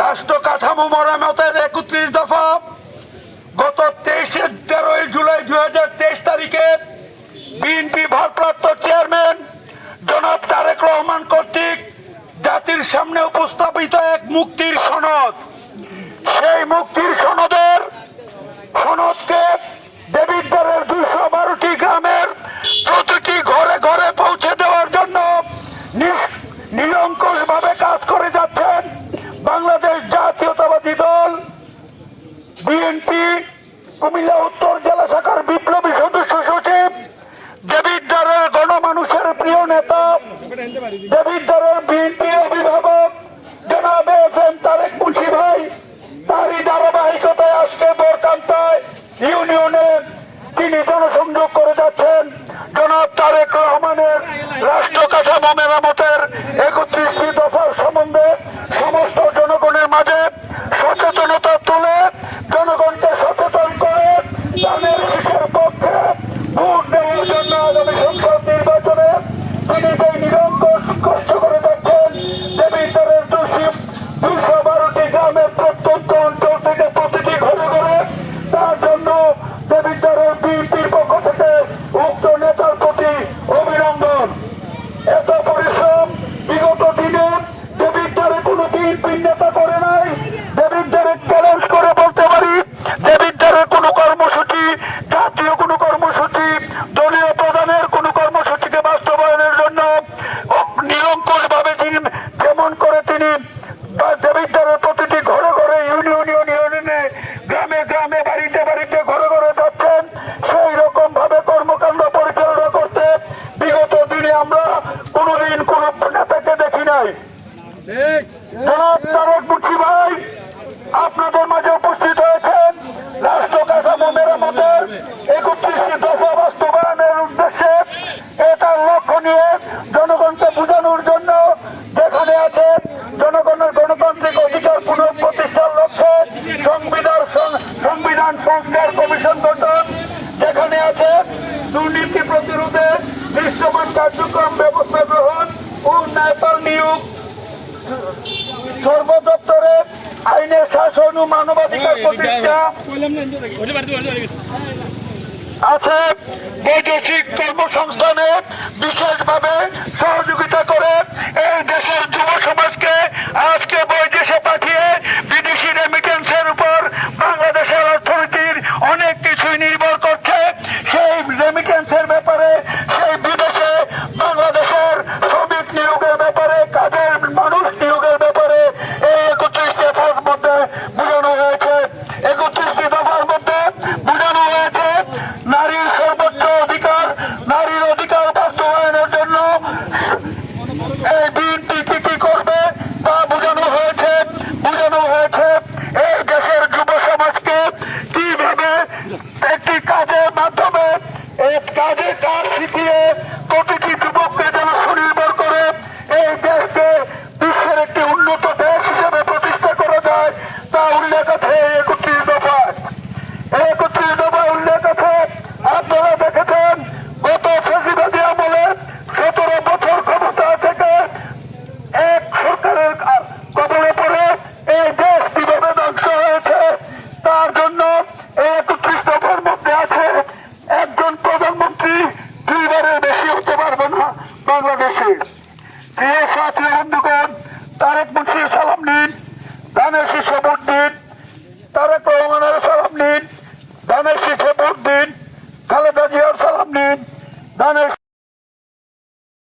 রাষ্ট্র কাঠামো মরামতের একত্রিশ দফা। গত তেইশে তেরোই জুলাই দুই হাজার তেইশ তারিখে বিএনপি ভারপ্রাপ্ত চেয়ারম্যান জনাব তারেক রহমান কর্তৃক জাতির সামনে উপস্থাপিত এক মুক্তির সনদ। সেই মুক্তির সনদের সনদকে কুমিল্লা উত্তর জেলা শাখার বিপ্লবী সদস্য সচিব দেবিদ্বারের গণমানুষের প্রিয় নেতা দেবিদ্বারের বিএনপি অভিভাবক জনাব এফ এম তারেক মুন্সি ভাই, তারই ধারাবাহিকতায় আজকে বোরকান্তায় ইউনিয়নে তিনি জনসংযোগ করে যাচ্ছেন। জনাব তারেক রহমানের রাষ্ট্র কাঠামো মেরামতের একত্রিশটি দফার সম্বন্ধে সমস্ত জনগণের মাঝে সচেতনতা তুলে ভাবে যেমন করে তিনি দেবীদ্বারের প্রতিটি ঘরে ঘরে ইউনিয়ন ইউনিয়নে গ্রামে গ্রামে বাড়িতে বাড়িতে ঘরে ঘরে যাচ্ছেন। সেই রকম ভাবে কর্মকাণ্ড পরিচালনা করতে বিগত দিনে আমরা কোনোদিন কোন নেতাকে দেখি নাই। জনাব তারেক মুন্সি ভাই আপনাদের মাঝে আছে দুর্নীতি প্রতিরোধে দৃশ্যমান কার্যক্রম ব্যবস্থা গ্রহণ ও ন্যায়পাল নিয়োগ। সর্বদপ্তরে আইনের শাসন ও মানবাধিকার প্রতিষ্ঠা। আছে বৈদেশিক কর্মসংস্থানে বিশেষভাবে সহযোগিতা করে এই দেশের যুব সমাজকে বোঝানো হয়েছে এই দেশের যুব সমাজকে কীভাবে একটি কাজের মাধ্যমে এই কাজে কাজ শিখিয়ে প্রতিটি যুবককে যেন স্বনির্ভর করে এই দেশকে বিশ্বের একটি উন্নত দেশ হিসেবে প্রতিষ্ঠা করা যায়, তা উল্লেখ আছে এই বাংলাদেশে। প্রিয় সাথী বন্ধুগণ, তারেক মুন্সির সালাম নিন শীর্ষে ভোট দিন, তারেক রহমানের সালাম নিন শীর্ষে ভোট দিন, খালেদা জিয়ার সালাম নিন ধানের